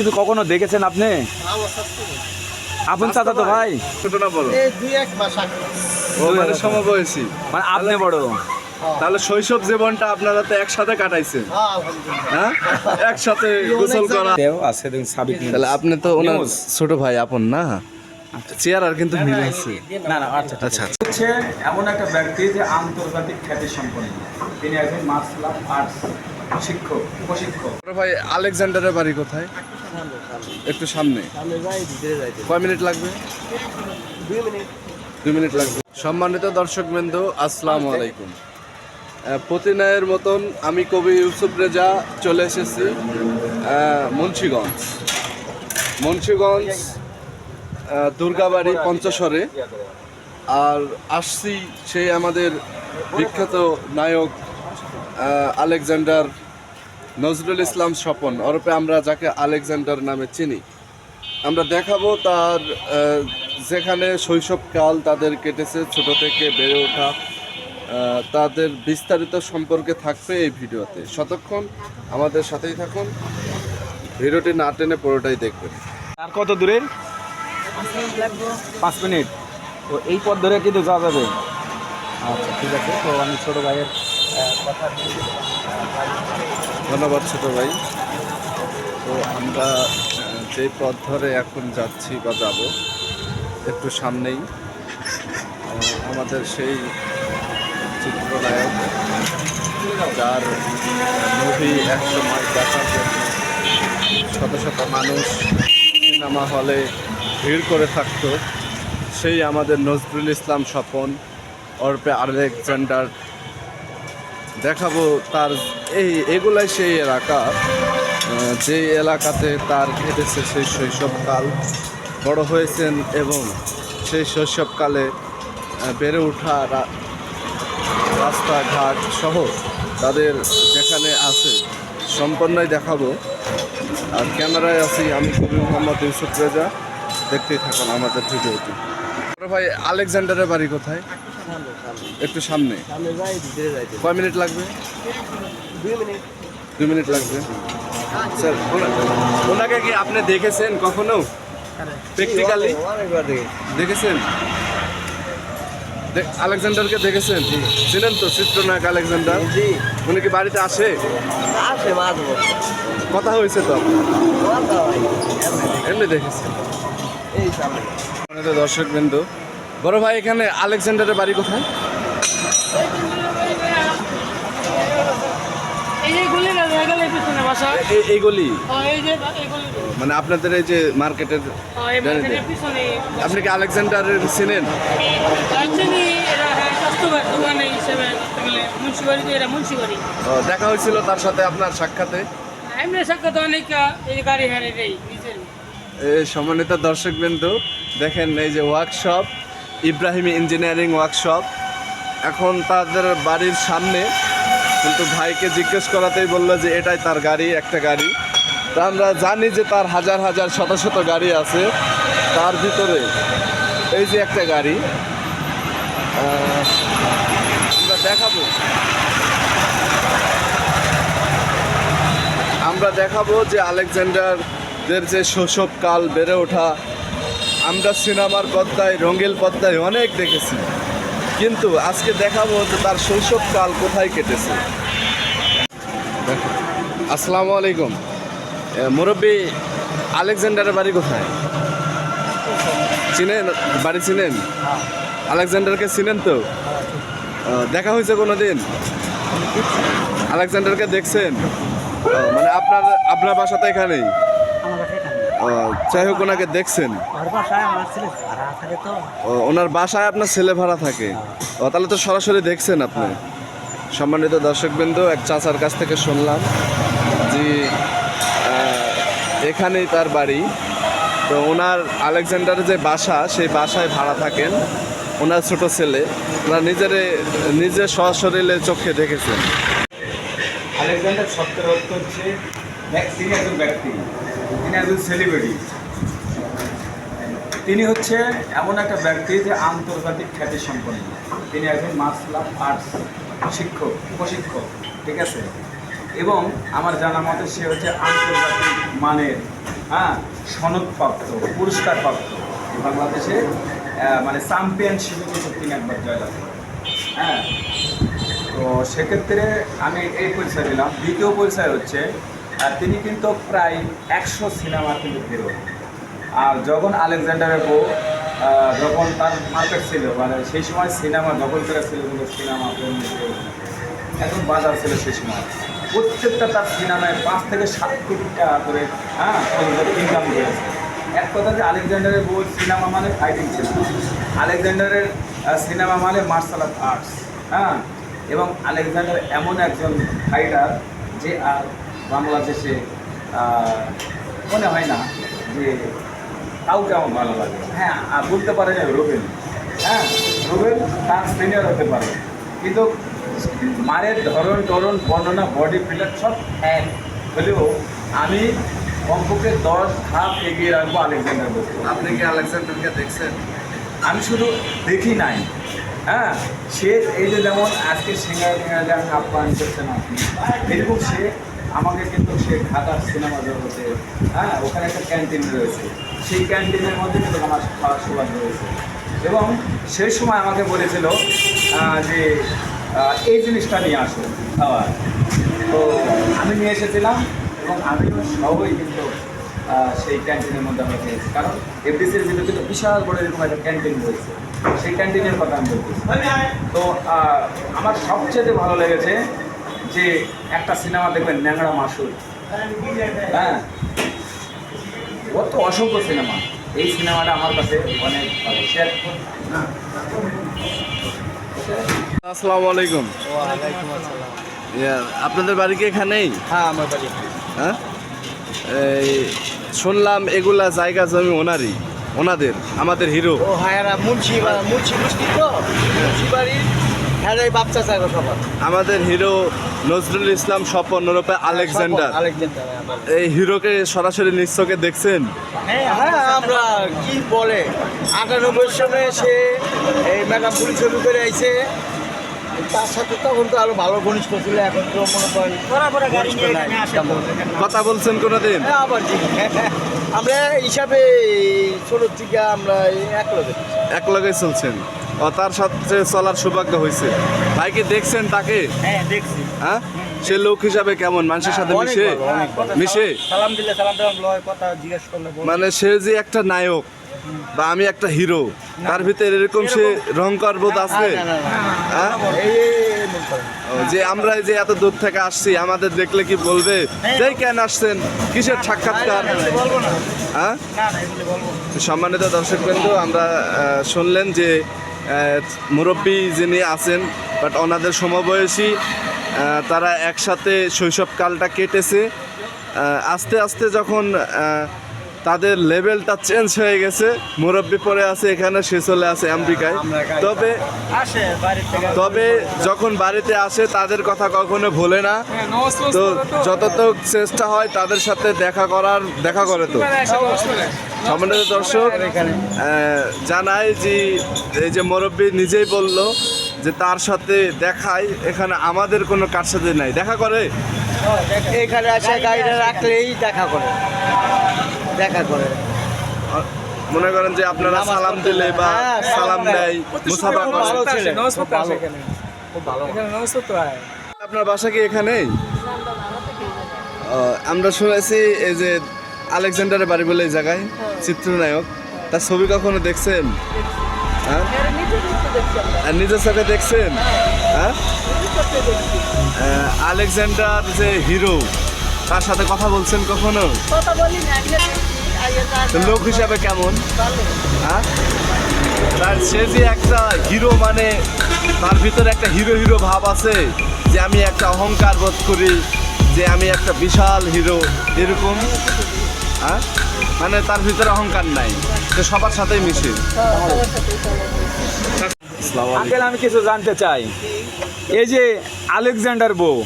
কিছু কখনো দেখেছেন আপনি? আপন চাচা তো ভাই। ছোট না বড়? এই দুই এক মাস আগে। ও মানে সমবয়সী। মানে আপনি বড়। তাহলে শৈশব জীবনটা আপনারা তো একসাথে কাটাইছেন। হ্যাঁ হ্যাঁ? একসাথে গোসল করা। দেও আছে দেখুন সাবিক তাহলে আপনি তো ওনার ছোট ভাই আপন না? চেয়ার আর কিন্তু মিল আছে। না না আচ্ছা আচ্ছা হচ্ছে এমন একটা ব্যক্তি যে আন্তর্জাতিক খ্যাতি সম্পন্ন। তিনি একজন মার্শাল আর্টস শিক্ষক প্রশিক্ষক ভাই আলেকজান্ডারের বাড়ি কোথায়? একটু সামনে। কয় মিনিট লাগবে? দুই মিনিট। লাগবে। সম্মানিত দর্শক বৃন্দ আসসালামু আলাইকুম। প্রতিনয়ের মতন আমি কবি ইউসুফ রেজা চলে এসেছি মুন্সিগঞ্জ। মুন্সিগঞ্জ দুর্গাবাড়ি পঞ্চশরে। আর আসছি সেই আমাদের বিখ্যাত নায়ক আলেকজান্ডার নজরুল ইসলাম স্বপন ওরপে আমরা যাকে আলেকজান্ডার নামে চিনি। আমরা দেখাবো তার যেখানে শৈশবকাল তাদের কেটেছে, ছোট থেকে বেড়ে ওঠা তাদের বিস্তারিত সম্পর্কে থাকবে এই ভিডিওতে। শতক্ষণ আমাদের সাথেই থাকুন। ভিডিওটি না টেনে পুরোটাই দেখবেন। আর কত দূরে? পাঁচ মিনিট। তো এই পথ ধরে কিন্তু যাওয়া যাবে। আচ্ছা ঠিক আছে। তো আমি ছোট ভাইয়ের কথা ধন্যবাদ ছোট ভাই। তো আমরা যে পথ ধরে এখন যাচ্ছি বা যাব, একটু সামনেই আমাদের সেই চিত্রনায়ক, যার মুভি একসময় দেখার জন্য শত শত মানুষ সিনেমা হলে ভিড় করে থাকতো, সেই আমাদের নজরুল ইসলাম স্বপন, অর্পে আলেকজান্ডার দেখাবো তার এই, এগুলাই সেই এলাকা যে এলাকাতে তার কেটেছে সেই শৈশবকাল। বড় হয়েছেন এবং সেই শৈশবকালে বেড়ে ওঠা রাস্তাঘাট সহ তাদের যেখানে আছে সম্পন্নই দেখাবো। আর ক্যামেরায় আছি আমি কবি মোহাম্মদ ইউসুফ রেজা। দেখতেই থাকুন আমাদের ভিডিওটি। ভাই আলেকজান্ডারের বাড়ি কোথায়? একটু সামনে। কয় মিনিট লাগবে? দুই মিনিট। লাগবে। স্যার ওনাকে কি আপনি দেখেছেন কখনো? প্র্যাকটিক্যালি দেখেছেন? আলেকজান্ডারকে দেখেছেন? ছিলেন তো চিত্রনায়ক আলেকজান্ডার? জি। উনি কি বাড়িতে আসে? আসে কথা হয়েছে তো? এমনি দেখেছেন। দর্শক বিন্দু বড় ভাই এখানে আলেকজান্ডারের বাড়ি কোথায়? এই গুলি মানে আপনাদের এই যে মার্কেটের আপনি কি আলেকজান্ডারের চিনেন? হ্যাঁ দেখা হয়েছিল তার সাথে আপনার সাক্ষাতে? সাক্ষাৎ অনেক এই গাড়ি হারে সম্মানিত দর্শক বিন্দু দেখেন এই যে ওয়ার্কশপ ইব্রাহিম ইঞ্জিনিয়ারিং ওয়ার্কশপ। এখন তাদের বাড়ির সামনে, কিন্তু ভাইকে জিজ্ঞেস করাতেই বলল যে এটাই তার গাড়ি, একটা গাড়ি। তা আমরা জানি যে তার হাজার হাজার, শত শত গাড়ি আছে। তার ভিতরে এই যে একটা গাড়ি আমরা দেখাবো। আমরা দেখাবো যে আলেকজান্ডারদের যে শৈশবকাল বেড়ে ওঠা আমরা সিনেমার পর্দায় রঙিল পর্দায় অনেক দেখেছি। কিন্তু আজকে দেখাবো যে তার শৈশবকাল কোথায় কেটেছে। আসসালামু আলাইকুম। মুরব্বী আলেকজান্ডারের বাড়ি কোথায়? চিনেন? বাড়ি চিনেন? আলেকজান্ডারকে চিনেন তো? দেখা হয়েছে কোনো দিন আলেকজান্ডারকে দেখছেন? মানে আপনার আপনার বাসা তো এখানেই আমার বাসা এখানে ও, যাই হোক, ওনাকে দেখছেন। ওনার বাসায় আপনার ছেলে ভাড়া থাকে। ও, তাহলে তো সরাসরি দেখছেন আপনি। সম্মানিত দর্শকবৃন্দ, এক চাচার কাছ থেকে শুনলাম যে এখানেই তার বাড়ি। তো ওনার আলেকজান্ডারের যে বাসা, সেই বাসায় ভাড়া থাকেন। ওনার ছোট ছেলে, ওনার নিজের নিজের সশরীরে চোখে দেখেছেন। আলেকজান্ডার সত্যের অর্থ হচ্ছে তিনি একজন ব্যক্তি, তিনি একজন সেলিব্রিটি তিনি হচ্ছে এমন একটা ব্যক্তি যে আন্তর্জাতিক খ্যাতি সম্পন্ন। তিনি একজন মার্শাল আর্টস শিক্ষক, প্রশিক্ষক, ঠিক আছে? এবং আমার জানা মতে সে হচ্ছে আন্তর্জাতিক মানের হ্যাঁ সনদপ্রাপ্ত, পুরস্কারপ্রাপ্ত। বাংলাদেশে মানে চ্যাম্পিয়নশিপে কিন্তু তিনি একবার জয়লাভ হ্যাঁ তো সেক্ষেত্রে আমি এই পরিচয় দিলাম। দ্বিতীয় পরিচয় হচ্ছে তিনি কিন্তু প্রায় একশো সিনেমা কিন্তু হিরো আর যখন আলেকজান্ডারের বউ যখন তার মার্কেট ছিল মানে সেই সময় সিনেমা দখল করে ছিল কিন্তু সিনেমা এখন বাজার ছিল সেই সময়। প্রত্যেকটা তার সিনেমায় পাঁচ থেকে সাত কোটি টাকা করে হ্যাঁ ইনকাম করেছে। এক কথা যে আলেকজান্ডারের বউ সিনেমা মানে ফাইটিং ছিল। আলেকজান্ডারের সিনেমা মানে মার্শাল আর্টস হ্যাঁ। এবং আলেকজান্ডার এমন একজন ফাইটার যে আর বাংলাদেশে মনে হয় না যে কাউকে আমার ভালো লাগে। হ্যাঁ আর বলতে পারে যে রুবেল। হ্যাঁ রুবেল তার সিনিয়র হতে পারে। কিন্তু মারের ধরন টরন বর্ণনা বডি ফিলার সব এক। হলেও আমি কমপক্ষে দশ ধাপ এগিয়ে রাখব আলেকজান্ডার বলতে। আপনি কি আলেকজান্ডারকে দেখছেন? আমি শুধু দেখি নাই। হ্যাঁ সে এই যে যেমন আজকে সিঙ্গার আপ্যায়ন করছেন আপনি এরকম সে আমাকে কিন্তু সে ঢাকার সিনেমা জগতে হ্যাঁ ওখানে একটা ক্যান্টিন রয়েছে। সেই ক্যান্টিনের মধ্যে কিন্তু আমার খাওয়ার সৌভাগ্য রয়েছে। এবং সেই সময় আমাকে বলেছিল যে এই জিনিসটা নিয়ে আসো খাওয়ার। তো আমি নিয়ে এসেছিলাম এবং আমিও সবই কিন্তু সেই ক্যান্টিনের মধ্যে আমরা খেয়েছি কারণ এফডিসির ভিতরে কিন্তু বিশাল বড় এরকম একটা ক্যান্টিন রয়েছে। সেই ক্যান্টিনের কথা আমি বলতেছি তো আমার সবচেয়ে ভালো লেগেছে যে একটা সিনেমা দেখবেন ন্যাংরা মাসুর হ্যাঁ? ওর তো অসংখ্য সিনেমা। এই সিনেমাটা আমার কাছে অনেক ভালো। শেয়ার আসসালামু আলাইকুম। ওয়ালাইকুম আপনাদের বাড়ি কি এখানেই? হ্যাঁ আমার বাড়ি। হ্যাঁ? এই শুনলাম এগুলা জায়গা জমি ওনারই ওনাদের আমাদের হিরো। ও হ্যাঁ মুন্সি মুন্সি মিষ্টি তো? মুন্সি বাড়ির? হ্যাঁ বাচ্চা চাইব সবার আমাদের হিরো নজরুল ইসলাম স্বপন ওরূপে আলেকজান্ডার। আলেকজান্ডার এই হিরোকে সরাসরি নিশ্চকে দেখছেন? হ্যাঁ আমরা কি বলে? আটানব্বই সনে সে এই ম্যাডাম পুলিশ করে আইছে। তার সাথে তখন তো আরও ভালো ঘনিষ্ঠ ছিল এখন তো মনে করেন। কথা বলছেন কোনোদিন? হ্যাঁ, আবার জি আমরা হিসাবে ছোট থেকে আমরা এক লগে এক লগে চলছেন। ও তার সাথে চলার সৌভাগ্য হয়েছে। ভাই কি দেখছেন তাকে? হ্যাঁ দেখছি। হ্যাঁ? সে লোক হিসাবে কেমন? মানুষের সাথে মিশে? ভালো। মিশে? সালাম দিলে সালাম টালাম লয় কথা জিজ্ঞেস করলে মানে সে যে একটা নায়ক বা আমি একটা হিরো তার ভিতরে এরকম সে রহংকার বোধ আছে। হ্যাঁ যে আমরা যে এত দূর থেকে আসছি আমাদের দেখলে কি বলবে? যে কেন আসছেন? কিসের সাক্ষাৎকার। হ্যাঁ? সম্মানিত দর্শক বিন্দু আমরা শুনলেন যে মুরব্বী যিনি আছেন বাট ওনাদের সমবয়সী তারা একসাথে শৈশবকালটা কেটেছে। আস্তে আস্তে যখন তাদের লেভেলটা চেঞ্জ হয়ে গেছে। মুরব্বী পরে আছে এখানে সে চলে আছে আমেরিকায়। তবে আসে তবে যখন বাড়িতে আসে তাদের কথা কখনো ভোলে না। তো যতটুক চেষ্টা হয় তাদের সাথে দেখা করার দেখা করে তো। সম্মানিত দর্শক জানাই যে এই যে মুরব্বী নিজেই বলল যে তার সাথে দেখায় এখানে আমাদের কোনো কার সাথে নাই। দেখা করে? এখানে আসে। গাড়িটা রাখলেই দেখা করে। দেখা করে। মনে করেন যে আপনারা সালাম দিলে বা হ্যাঁ, সালাম দেয় মুসাফা করে। ভালো ছেলে, নমস্কার খুব এখানে। খুব ভালো। এখানে নমস্কার তো আয় আপনার বাসা কি এখানেই? আমরা শুনেছি এই যে আলেকজান্ডারের বাড়ি বলে এই জায়গায় চিত্রনায়ক। তার ছবি কখনো দেখছেন? হ্যাঁ? আর নিজের চোখে দেখছেন? হ্যাঁ। আলেকজান্ডার যে হিরো তার সাথে কথা বলছেন কখনো? কথা বলি না লোক হিসাবে কেমন? হ্যাঁ? তার সে যে একটা হিরো মানে তার ভিতরে একটা হিরো হিরো ভাব আছে যে আমি একটা অহংকার বোধ করি যে আমি একটা বিশাল হিরো এরকম? হ্যাঁ? মানে তার ভিতরে অহংকার নাই। সে সবার সাথেই মিশে। আঙ্কেল আমি কিছু জানতে চাই। এই যে আলেকজান্ডার বউ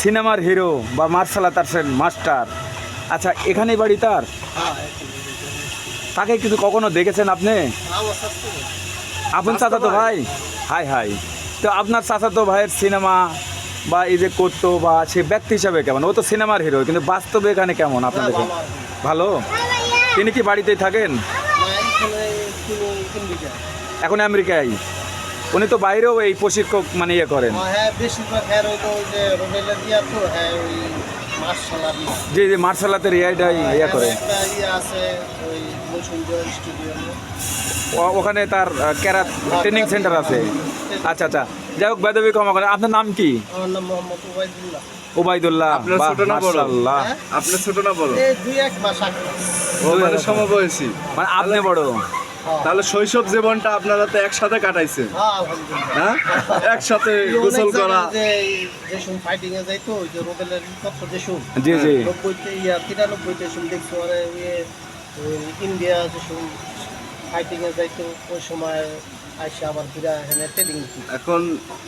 সিনেমার হিরো বা মার্শাল আর্টসের মাস্টার আচ্ছা এখানেই বাড়ি তার? তাকে কিন্তু কখনো দেখেছেন আপনি? আপন চাচাতো ভাই? হাই হাই। তো আপনার চাচাতো ভাইয়ের সিনেমা বা এই যে করতো বা সে ব্যক্তি হিসাবে কেমন? ও তো সিনেমার হিরো কিন্তু বাস্তবে এখানে কেমন আপনাদের? ভালো। তিনি কি বাড়িতেই থাকেন? এখন আমেরিকায়? উনি তো বাইরেও এই প্রশিক্ষক মানে ইয়ে করেন। হ্যাঁ বেশিরভাগ হ্যাঁ ওই তো ওই যে রোবেলা দিয়া তো হ্যাঁ ওই মার্শাল যে যে মার্শাল আর্টের ইয়ে করে। ইয়ে ওখানে তার ক্যারাত ট্রেনিং সেন্টার আছে। আচ্ছা আচ্ছা। যাই হোক বেদবি ক্ষমা করে আপনার নাম কি? আমার নাম মোহাম্মদ ওবায়দুল্লাহ ওবায়দুল্লাহ আপনার ছোট না বড়? আপনার ছোট না বড়? দুই এক মাস আগে। মানে সমবয়সী। মানে আপনি বড়। তাহলে শৈশব জীবনটা আপনারা তো একসাথে কাটাইছেন হ্যাঁ হ্যাঁ? একসাথে গোসল করা। ফাইটিং এ যাইতো যে রোবেলের জি জি। নব্বইতে ইয়া তিরানব্বইতে সময় দেখছ ইন্ডিয়া যে সময় ফাইটিং এ যাইতো ওই সময় আইসা আবার ফিরা এখানে এখন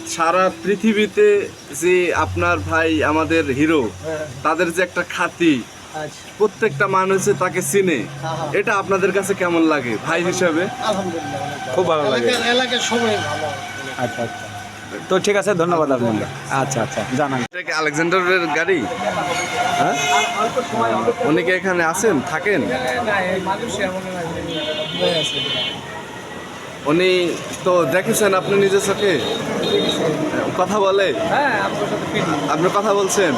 সারা পৃথিবীতে যে আপনার ভাই আমাদের হিরো হ্যাঁ। তাদের যে একটা আচ্ছা প্রত্যেকটা মানুষে তাকে চিনে। হ্যাঁ, হ্যাঁ। এটা আপনাদের কাছে কেমন লাগে ভাই হিসাবে? খুব ভালো লাগে। এলাকার এলাকার সবাই ভালো। আচ্ছা আচ্ছা। তো ঠিক আছে ধন্যবাদ আপনাকে। আচ্ছা আচ্ছা জানান। এটা কি আলেকজান্ডারের গাড়ি? হ্যাঁ? উনি কি এখানে আছেন? থাকেন? উনি তো দেখেছেন আপনি নিজের চোখে? কথা বলে? হ্যাঁ সাথে আপনি কথা বলছেন?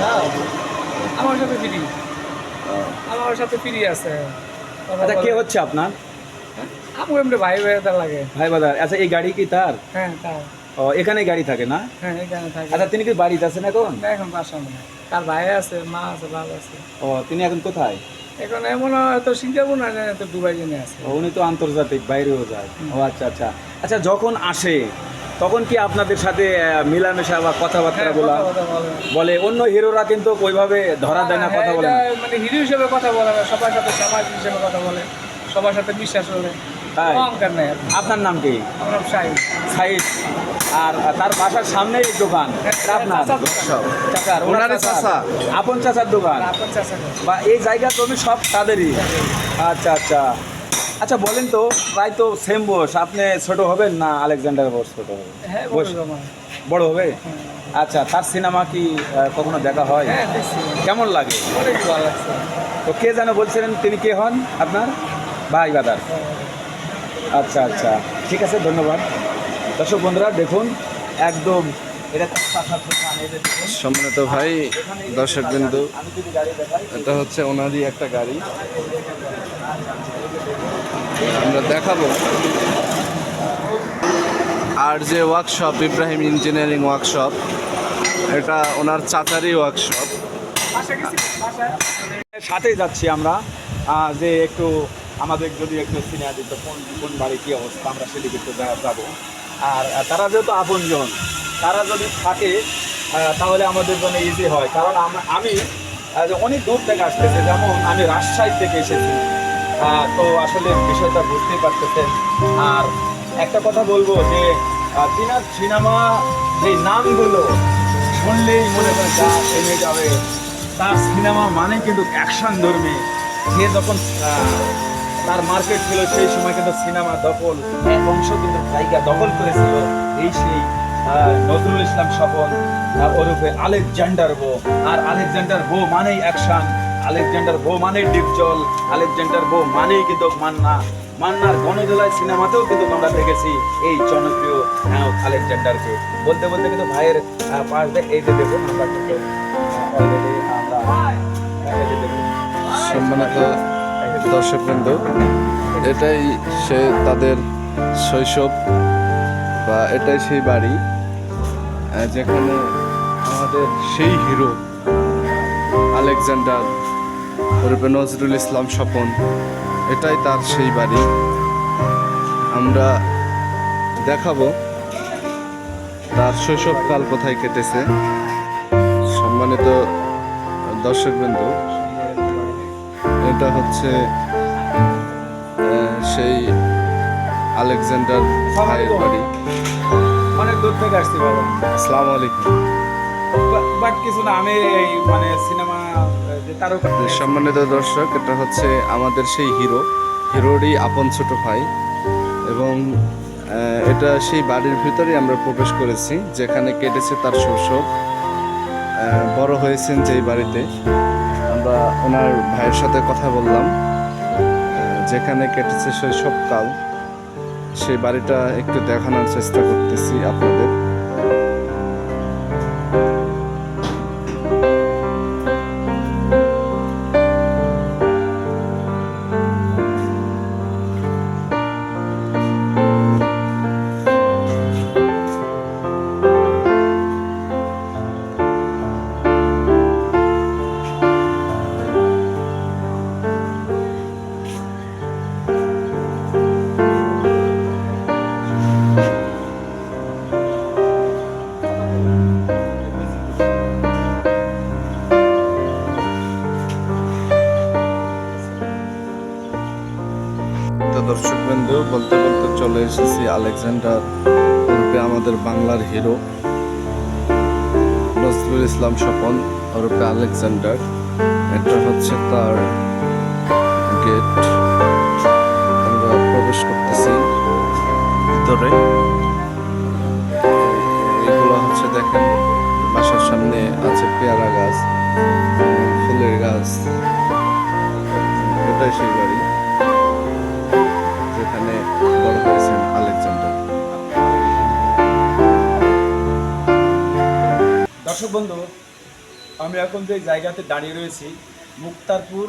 আমার সাথে আমার সাথে ফ্রি আছে। আচ্ছা কে হচ্ছে আপনার? আমার এমনি ভাই লাগে। ভাই বাদার আচ্ছা এই গাড়ি কি তার? হ্যাঁ তার। ও এখানে গাড়ি থাকে না? হ্যাঁ এখানে থাকে। আচ্ছা তিনি কি বাড়িতে আছেন এখন? এখন বাসা তার ভাই আছে মা আছে বাবা আছে। ও তিনি এখন কোথায়? এখন এমন হয়তো সিঙ্গাপুর না জানে তো দুবাই জেনে আছে উনি তো আন্তর্জাতিক বাইরেও যায়। ও আচ্ছা আচ্ছা। আচ্ছা যখন আসে তখন কি আপনাদের সাথে মিলামেশা বা কথাবার্তা হ্যাঁ, বলা? বলে অন্য হিরোরা কিন্তু ওইভাবে ধরা দেয় না হ্যাঁ, কথা বলে মানে হিরো হিসেবে কথা বলে না সবার সাথে সমাজ হিসেবে কথা বলে সবার সাথে বিশ্বাস বলে। আপনার নাম কি? সাইদ। আর তার বাসার সামনে দোকান আপনার? চাচার ওনার চাচা? আপন চাচার দোকান? আপনার বা এই জায়গা জমি সব তাদেরই। আচ্ছা আচ্ছা। আচ্ছা বলেন তো প্রায় তো সেম বয়স। আপনি ছোট হবেন না আলেকজান্ডার বয়স ছোট হবে হ্যাঁ বয়স বড় হবে? আচ্ছা তার সিনেমা কি কখনো দেখা হয়? হ্যাঁ কেমন লাগে? তো কে যেন বলছিলেন তিনি কে হন আপনার? ভাই বাদার। আচ্ছা আচ্ছা ঠিক আছে ধন্যবাদ। দর্শক বন্ধুরা দেখুন একদম। সম্মানিত ভাই দর্শক বিন্দু এটা হচ্ছে ওনারই একটা গাড়ি। আমরা দেখাবো। আর যে ওয়ার্কশপ ইব্রাহিম ইঞ্জিনিয়ারিং ওয়ার্কশপ এটা ওনার চাচারই ওয়ার্কশপ সাথেই যাচ্ছি আমরা। যে একটু আমাদের যদি একটু সিনিয়ার দিত, কোন কোন বাড়ি কী অবস্থা, আমরা সেদিকে একটু যাব। আর তারা যেহেতু আপনজন, তারা যদি থাকে তাহলে আমাদের জন্য ইজি হয়। কারণ আমি অনেক দূর থেকে আসতেছে, যেমন আমি রাজশাহী থেকে এসেছি। তো আসলে বিষয়টা বুঝতেই পারতেছেন। আর একটা কথা বলব যে তিনার সিনেমা যে নামগুলো শুনলেই মনে করেন যা থেমে যাবে, তার সিনেমা মানে কিন্তু অ্যাকশন ধর্মী। সে যখন তার মার্কেট ছিল, সেই সময় কিন্তু সিনেমা দখল এক অংশ কিন্তু জায়গা দখল করেছিল। এই সেই নজরুল ইসলাম স্বপন ওরূপে আলেকজান্ডার বো আর আলেকজান্ডার বো মানেই অ্যাকশন। আলেকজান্ডার বো মানেই ডিপজল আলেকজান্ডার বো মানেই কিন্তু মান্না। মান্নার গণদোলায় সিনেমাতেও কিন্তু আমরা দেখেছি এই জনপ্রিয় নায়ক আলেকজান্ডারকে। বলতে বলতে কিন্তু ভাইয়ের পাশ দিয়ে এই যে দেখুন আমরা কিন্তু অলরেডি আমরা সম্মানিত দর্শকবৃন্দ এটাই সে তাদের শৈশব বা এটাই সেই বাড়ি যেখানে আমাদের সেই হিরো আলেকজান্ডার ওরূপে নজরুল ইসলাম স্বপন। এটাই তার সেই বাড়ি। আমরা দেখাবো তার শৈশবকাল কোথায় কেটেছে। সম্মানিত দর্শকবৃন্দ এটা হচ্ছে সেই আলেকজান্ডার ভাইয়ের বাড়ি। অনেক দূর থেকে আসছি বাবা আসসালামু আলাইকুম। বাট কিছু না আমি মানে সিনেমা সম্মানিত দর্শক, এটা হচ্ছে আমাদের সেই হিরো। হিরোরই আপন ছোট ভাই। এবং এটা সেই বাড়ির ভিতরেই আমরা প্রবেশ করেছি, যেখানে কেটেছে তার শৈশব। বড় হয়েছেন যেই বাড়িতে। আমরা ওনার ভাইয়ের সাথে কথা বললাম। যেখানে কেটেছে শৈশবকাল। সেই বাড়িটা একটু দেখানোর চেষ্টা করতেছি আপনাদের। বিন্দু বলতে বলতে চলে এসেছি আলেকজান্ডার রূপে আমাদের বাংলার হিরো। নজরুল ইসলাম স্বপন রূপে আলেকজান্ডার। এটা হচ্ছে তার গেট আমরা প্রবেশ করতেছি ভিতরে। এগুলো হচ্ছে দেখেন, বাসার সামনে আছে পেয়ারা গাছ, ফুলের গাছ। এটাই সেই বাড়ি। বড় হয়েছেন আলেকজান্ডার। দর্শক বন্ধু, আমি এখন যে জায়গাতে দাঁড়িয়ে রয়েছি, মুক্তারপুর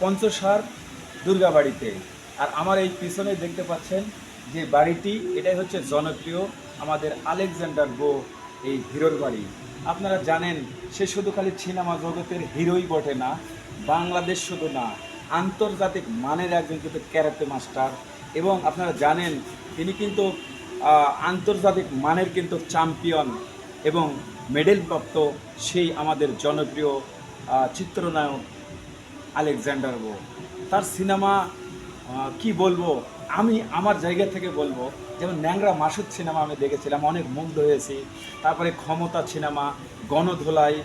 পঞ্চসার দুর্গাবাড়িতে। আর আমার এই পিছনে দেখতে পাচ্ছেন যে বাড়িটি, এটাই হচ্ছে জনপ্রিয় আমাদের আলেকজান্ডার গো এই হিরোর বাড়ি। আপনারা জানেন, সে শুধু খালি সিনেমা জগতের হিরোই বটে না, বাংলাদেশ শুধু না, আন্তর্জাতিক মানের একজন কিন্তু ক্যারাটে মাস্টার এবং আপনারা জানেন, তিনি কিন্তু আন্তর্জাতিক মানের কিন্তু চ্যাম্পিয়ন এবং মেডেল প্রাপ্ত সেই আমাদের জনপ্রিয় চিত্রনায়ক আলেকজান্ডার গো তার সিনেমা কি বলব, আমি আমার জায়গা থেকে বলব, যেমন ন্যাংরা মাসুদ সিনেমা আমি দেখেছিলাম, অনেক মুগ্ধ হয়েছি। তারপরে ক্ষমতা সিনেমা, গণধোলাই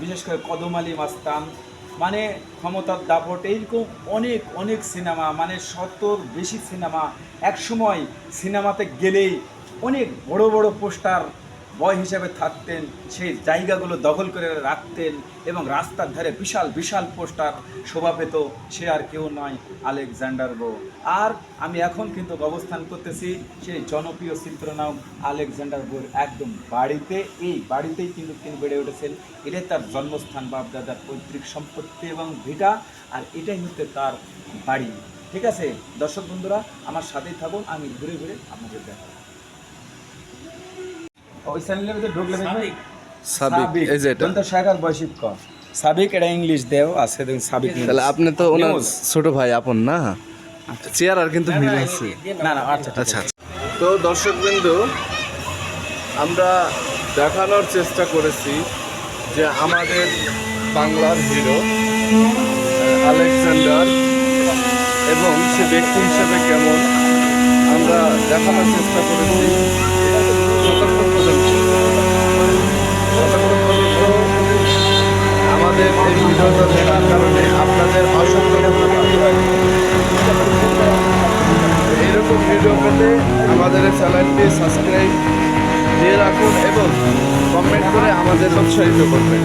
বিশেষ করে কদম আলী মাস্তান মানে ক্ষমতার দাপট, এইরকম অনেক অনেক সিনেমা মানে শতর বেশি সিনেমা, একসময় সিনেমাতে গেলেই অনেক বড় বড় পোস্টার বয় হিসেবে থাকতেন, সেই জায়গাগুলো দখল করে রাখতেন এবং রাস্তার ধারে বিশাল বিশাল পোস্টার শোভা পেত, সে আর কেউ নয়, আলেকজান্ডার গো আর আমি এখন কিন্তু অবস্থান করতেছি সেই জনপ্রিয় চিত্রনায়ক আলেকজান্ডার গোর একদম বাড়িতে। এই বাড়িতেই কিন্তু তিনি বেড়ে উঠেছেন। এটাই তার জন্মস্থান বাপদাদার পৈতৃক সম্পত্তি এবং ভিটা, আর এটাই হচ্ছে তার বাড়ি। ঠিক আছে? দর্শক বন্ধুরা, আমার সাথেই থাকুন, আমি ঘুরে ঘুরে আপনাদের দেখাবো। ওই চ্যানেলের ভিতরে ঢুকলে দেখবেন সাবিক এই যে এটা দন্ত সাগর বৈশিক কর সাবিক এটা ইংলিশ দেও আছে দেখুন সাবিক তাহলে আপনি তো ওনার। ছোট ভাই আপন না চেয়ার আর কিন্তু মিল আছে না না আচ্ছা আচ্ছা তো দর্শক বিন্দু আমরা দেখানোর চেষ্টা করেছি যে আমাদের বাংলার হিরো আলেকজান্ডার এবং সে ব্যক্তি হিসেবে কেমন আমরা দেখানোর চেষ্টা করেছি। আমাদের এই ভিডিওটা দেখার কারণে আপনাদের অসংখ্য এরকম ভিডিও পেতে আমাদের চ্যানেলটি সাবস্ক্রাইব দিয়ে রাখুন এবং কমেন্ট করে আমাদের উৎসাহিত করবেন।